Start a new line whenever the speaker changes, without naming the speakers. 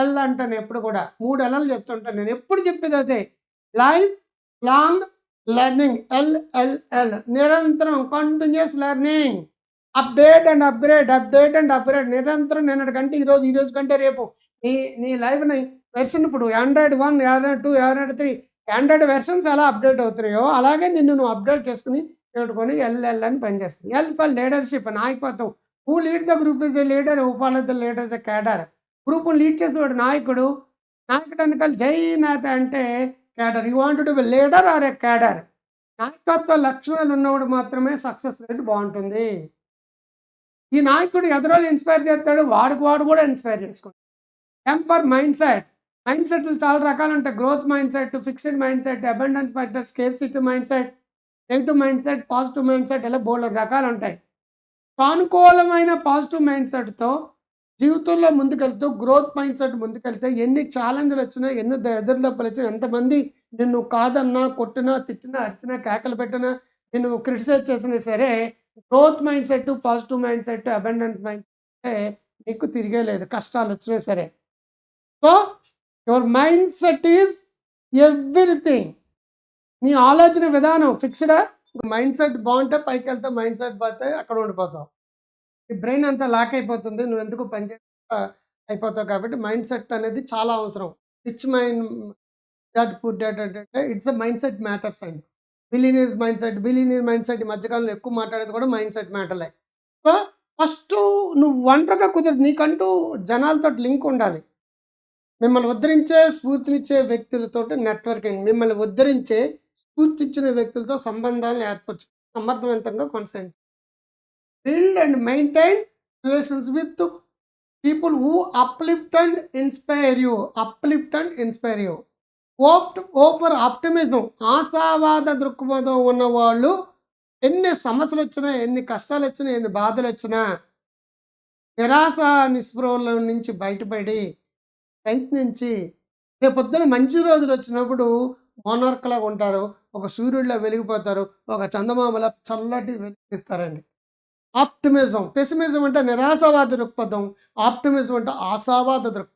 L అంటాను ఎప్పుడు కూడా. మూడు ఎల్ఎల్ చెప్తుంటాను నేను. ఎప్పుడు చెప్పేది అదే? Life long learning. L L L నిరంతరం continuous learning. Update and upgrade. Update and upgrade. నిరంతరం నిన్నటి కంటే ఈరోజు ఈరోజు కంటే రేపు. నీ నీ లైఫ్ని వెర్షన్ ఇప్పుడు Android one Android two Android three Android versions ఎలా అప్డేట్ అవుతున్నాయో అలాగే నిన్ను నువ్వు అప్డేట్ చేసుకుని పెట్టుకొని ఎల్ఎల్ అని పనిచేస్తుంది ఎల్ ఫర్ లీడర్షిప్ నాయకత్వం who lead the group is a leader who follow the leaders a cadre. Group lead చేసేవాడు నాయకుడు. నాయకుడు వెనకాల జై నేత అంటే cadre. You want to be leader or a cadre నాయకత్వ లక్షణాలు ఉన్నవాడు మాత్రమే సక్సెస్ రేట్ బాగుంటుంది. ఈ నాయకుడు ఎదురోళ్ళు ఇన్స్పైర్ చేస్తాడు వాడికి వాడు కూడా ఇన్స్పైర్ చేసుకుంటాడు. M for mindset mind సెట్లు చాలా రకాలు ఉంటాయి. Growth mindset fixed mindset abundance mindset scarcity mindset negative mindset positive mindset ఇలా బోల్డ్ రకాలు ఉంటాయి. సానుకూలమైన పాజిటివ్ మైండ్ సెట్తో జీవితంలో ముందుకెళ్తూ గ్రోత్ మైండ్ సెట్ ముందుకెళ్తే ఎన్ని ఛాలెంజ్లు వచ్చినా ఎన్ని ద- ఎదురు దెబ్బలు వచ్చినా ఎంతమంది నిన్ను కాదన్నా కొట్టినా తిట్టినా అరిచినా కేకలు పెట్టినా నిన్ను క్రిటిసైజ్ చేసినా సరే growth mindset positive mindset abundant mindset నీకు తిరిగే లేదు కష్టాలు వచ్చినా సరే. So your mindset is everything నీ ఆలోచన విధానం ఫిక్స్డా మైండ్ సెట్ బాగుంటే పైకి వెళ్తే మైండ్ సెట్ పోతే అక్కడ ఉండిపోతావు. ఈ బ్రెయిన్ అంతా లాక్ అయిపోతుంది. నువ్వు ఎందుకు పనిచే అయిపోతావు కాబట్టి మైండ్ సెట్ అనేది చాలా అవసరం. Rich mind dot poor dot అంటే it's a mindset matters అండి. Billionaires mindset billionaire mindset ఈ మధ్యకాలంలో ఎక్కువ మాట్లాడేది కూడా మైండ్ సెట్ మ్యాటర్లే సో ఫస్ట్ నువ్వు ఒంటరిగా కుదరదు నీకంటూ జనాలతో లింక్ ఉండాలి. మిమ్మల్ని ఉద్ధరించే స్ఫూర్తినిచ్చే వ్యక్తులతో నెట్వర్కింగ్ మిమ్మల్ని ఉద్ధరించే స్ఫూర్తిచ్చిన వ్యక్తులతో సంబంధాలను ఏర్పరచు సమర్థవంతంగా కొనసాగించు. Build and maintain relations with people who uplift and inspire you uplift and inspire you ఓఫ్ట్ ఓపర్ ఆప్టిమిజం ఆశావాద దృక్పథం ఉన్నవాళ్ళు ఎన్ని సమస్యలు వచ్చినా ఎన్ని కష్టాలు వచ్చినా ఎన్ని బాధలు వచ్చినా నిరాశ నిస్పృహల నుంచి బయటపడి ప్రయత్నించి రేపొద్దున మంచి రోజులు వచ్చినప్పుడు మోనార్క్లా ఉంటారు. ఒక సూర్యుడిలో వెలిగిపోతారు. ఒక చందమామలా చల్లటి వెలిగిస్తారండి. ఆప్టిమిజం. పెసిమిజం అంటే నిరాశావాద దృక్పథం. ఆప్టిమిజం అంటే ఆశావాద దృక్పథం.